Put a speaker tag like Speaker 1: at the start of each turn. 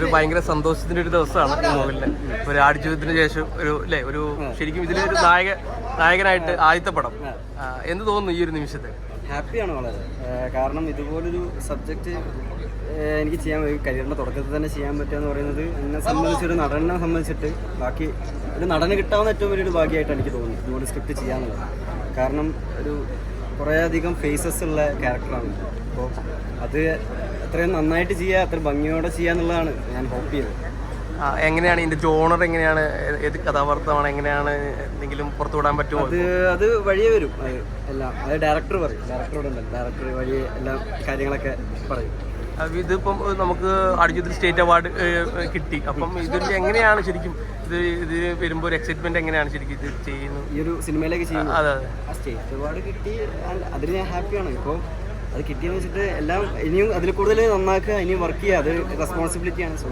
Speaker 1: ഒരു ഭയങ്കര സന്തോഷത്തിന്റെ ഒരു ദിവസമാണ് ഈ നോവലിന് ഒരു ആടുജീവിതത്തിന് ശേഷം ഒരു അല്ലേ ഒരു ശരിക്കും ഇതിലെ ഒരു നായക നായകനായിട്ട് ആദ്യത്തെ പടം. ആ, എന്ത് തോന്നുന്നു ഈ ഒരു നിമിഷത്തെ
Speaker 2: ഹാപ്പിയാണ് വളരെ. ഏഹ് കാരണം ഇതുപോലൊരു സബ്ജക്റ്റ് എനിക്ക് ചെയ്യാൻ ഒരു കരിയറിന്റെ തുടക്കത്തിൽ തന്നെ ചെയ്യാൻ പറ്റുക എന്ന് പറയുന്നത് എന്നെ സംബന്ധിച്ച് ഒരു നടനെ സംബന്ധിച്ചിട്ട് ബാക്കി ഒരു നടന് കിട്ടാവുന്ന ഏറ്റവും വലിയൊരു ഭാഗ്യമായിട്ടാണ് എനിക്ക് തോന്നുന്നത് ഇതുപോലെ സ്ക്രിപ്റ്റ് ചെയ്യാന്നുള്ളത് കാരണം ഒരു കുറേയധികം ഫേസസ് ഉള്ള ക്യാരക്ടറാണ് അപ്പോൾ അത് അത്രയും നന്നായിട്ട് ചെയ്യുക അത്ര ഭംഗിയോടെ ചെയ്യാന്നുള്ളതാണ് ഞാൻ ഹോപ്പ് ചെയ്തത്.
Speaker 1: എങ്ങനെയാണ് ഇതിന്റെ ജോണർ എങ്ങനെയാണ് ഏത് കഥാപാത്രമാണ് എങ്ങനെയാണ് എന്തെങ്കിലും പുറത്തു വിടാൻ പറ്റുമോ?
Speaker 2: അത് അത് വഴിയേ വരും. അത് എല്ലാം അത് ഡയറക്ടർ പറയും. ഡയറക്ടറോടുണ്ടല്ലോ ഡയറക്ടർ വഴി എല്ലാ കാര്യങ്ങളൊക്കെ പറയും.
Speaker 1: ഇതിപ്പം നമുക്ക് അടിജുതിൽ സ്റ്റേറ്റ് അവാർഡ് കിട്ടി. അപ്പം ഇതിൽ എങ്ങനെയാണ് ശരിക്കും ഇത് ഇത് വരുമ്പോൾ ഒരു എക്സൈറ്റ്മെന്റ് എങ്ങനെയാണ് ശരിക്കും ഇത് ചെയ്യുന്നത്?
Speaker 2: ഈ ഒരു സിനിമയിലേക്ക് ചെയ്യുന്നത്?
Speaker 1: അതെ അതെ.
Speaker 2: സ്റ്റേറ്റ് അവാർഡ് കിട്ടി അതിന് അതിൽ ഞാൻ ഹാപ്പിയാണ്. ഇപ്പോൾ അത് കിട്ടിയ വെച്ചിട്ട് എല്ലാം ഇനിയും അതിൽ കൂടുതൽ നന്നാക്കുക ഇനിയും വർക്ക് ചെയ്യുക അത് റെസ്പോൺസിബിലിറ്റിയാണ് സോ